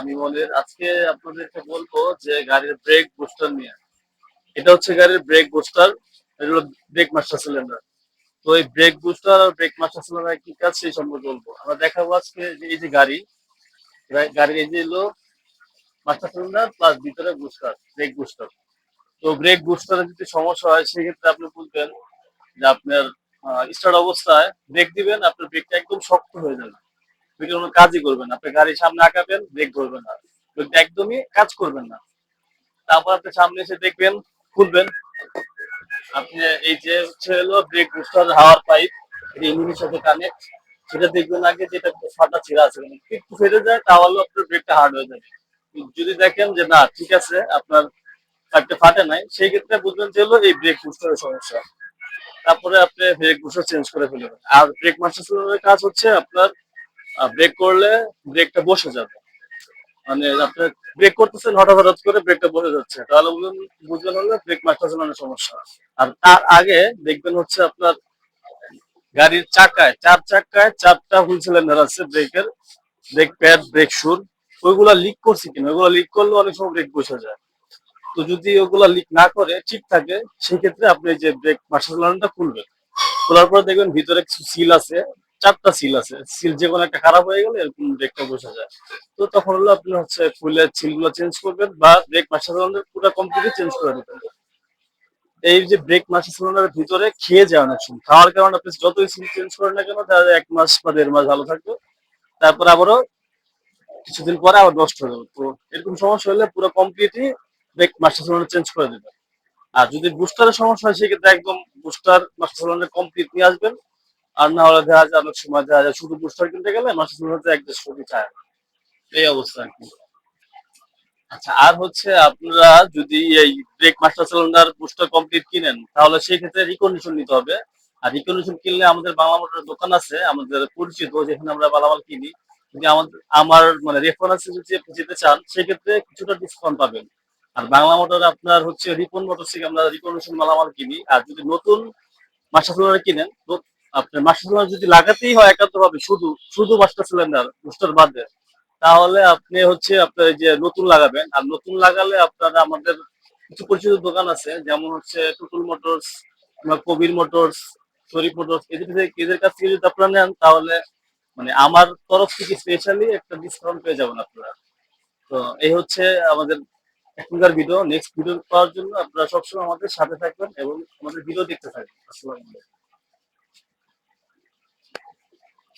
আমি মনে, আজকে আপনাদেরকে বলব যে গাড়ির ব্রেক বুস্টার নিয়ে। এটা হচ্ছে গাড়ির ব্রেক বুস্টার এটা ব্রেক মাস্টার সিলিন্ডার তো এই ব্রেক বুস্টার আর ব্রেক মাস্টার সিলিন্ডার কি কাজ সেই সম্পর্কে বলব। আমরা দেখাবো আজকে এই যে গাড়ি গাড়ির এই যে হলো মাস্টার সিলিন্ডার প্লাস ভিতরে বুস্টার ব্রেক বুস্টার তো ব্রেক বুস্টারের যদি সমস্যা হয়, সেক্ষেত্রে আপনি বলবেন যে আপনার স্টার্ট অবস্থায় ব্রেক দিবেন, আপনার ব্রেকটা একদম শক্ত হয়ে যাবে। কোনো কাজই করবেন না। আপনি গাড়ির সামনে আঁকাবেন, ব্রেক ধরবেন না। একদমই কাজ করবেন না। তারপর আপনি সামনে এসে দেখবেন, খুলবেন। আপনি এই যে হচ্ছে হলো ব্রেক বুস্টার, হাওয়ার পাইপ ইঞ্জিনের সাথে কানেক্ট সেটা দেখবেন আগে যেটা ফাটা ছিঁড়া আছে। মানে একটু ফেটে যায় তাহলে আপনার ব্রেকটা হার্ড হয়ে যাবে। যদি দেখেন যে না, ঠিক আছে, আপনার পাইপটা ফাটে নাই, সেই ক্ষেত্রে বুঝবেন যে হলো এই ব্রেক বুস্টারের সমস্যা। তারপরে আপনি ব্রেক বুস্টার চেঞ্জ করে ফেলবেন। আর ব্রেক মাস্টার কাজ হচ্ছে আপনার ব্রেক করলে ব্রেকটা বসে যাবে। মানে আপনি ব্রেক করতেছেন, হঠাৎ হঠাৎ করে ব্রেকটা বসে যাচ্ছে। তাহলে বুঝবেন হলো ব্রেক মাস্টার সিলিন্ডারের সমস্যা। আর তার আগে দেখবেন হচ্ছে আপনার গাড়ির চাকায়, চার চাকায় চারটা হুইল সিলিন্ডার আছে ব্রেকের ব্রেক প্যাড ব্রেক শুর ওইগুলা লিক করছে কিনা? ওইগুলো লিক করলে অনেক সময় ব্রেক বসে যায়। তো যদি ওগুলা লিক না করে, ঠিক থাকে, সেক্ষেত্রে আপনি যে ব্রেক সিলিন্ডারটা খুলবেন। খোলার পরে দেখবেন ভিতরে কিছু সিল আছে। চারটা সিল আছে। সিল যে কোনো একটা খারাপ হয়ে গেলে এরকম ব্রেকটা বসে যায়। তো তখন হলো আপনি হচ্ছে খুলে সিলগুলো চেঞ্জ করবেন বা ব্রেক মাস্টার সিলিন্ডার পুরো কমপ্লিটলি চেঞ্জ করে দিবেন। এই যে ব্রেক মাস্টার সিলিন্ডারের ভিতরে খেয়ে যায় অনেক সময়। খাওয়ার কারণে আপনি যতই সিল চেঞ্জ করেন না কেন তাহলে এক মাস বা দেড় মাস ভালো থাকবে। তারপর আবারও কিছুদিন পরে আবার নষ্ট হয়ে যাবে। তো এরকম সমস্যা হলে পুরো completely brake master cylinder change করে দেবেন। আর যদি বুস্টারের সমস্যা হয়, সেক্ষেত্রে একদম বুস্টার মাস্টার সিলিন্ডার কমপ্লিট নিয়ে আসবেন। আর না হলে দেখা যায় অনেক সময় দেখা যায় শুধু বুস্টার কিনতে গেলে মাসে শুরু মাস্টার সিলিন্ডার অ্যাডজাস্ট করতে চায় এই অবস্থা আর কি। আচ্ছা আর হচ্ছে আপনারা যদি এই brake master cylinder booster complete কিনেন, তাহলে সেই ক্ষেত্রে রিকন্ডিশন নিতে হবে। আর রিকন্ডিশন কিনলে আমাদের বাংলা মোটরের দোকান আছে, আমাদের পরিচিত যেখানে আমরা মালামাল কিনি। যদি আমাদের, আমার মানে রেফারেন্সে যদি যেতে চান সেক্ষেত্রে কিছুটা ডিসকাউন্ট পাবেন। আর বাংলা মোটর আপনার হচ্ছে রিপন মোটর থেকে আমরা রিকন্ডিশন মালামাল কিনি। আর যদি নতুন মাস্টার সিলিন্ডার কিনেন আপনার মাস্টার সিলিন্ডার যদি লাগাতেই হয় একান্ত ভাবে শুধু শুধু মাস্টার সিলিন্ডার বুস্টার বাদে তাহলে আপনি হচ্ছে আপনার যে নতুন লাগাবেন। আর নতুন লাগালে আপনারা আমাদের কিছু পরিচিত দোকান আছে, যেমন হচ্ছে টুটুল মোটরস কিংবা কবির মোটরস শরীফ মোটরস এদের এদের কাছ থেকে যদি আপনারা নেন, তাহলে মানে আমার তরফ থেকে স্পেশালি একটা ডিসকাউন্ট পেয়ে যাবেন আপনারা। তো এই হচ্ছে আমাদের এখনকার ভিডিও নেক্সট ভিডিও পাওয়ার জন্য আপনারা সবসময় আমাদের সাথে থাকবেন এবং আমাদের ভিডিও দেখতে থাকবেন। আসসালামু আলাইকুম।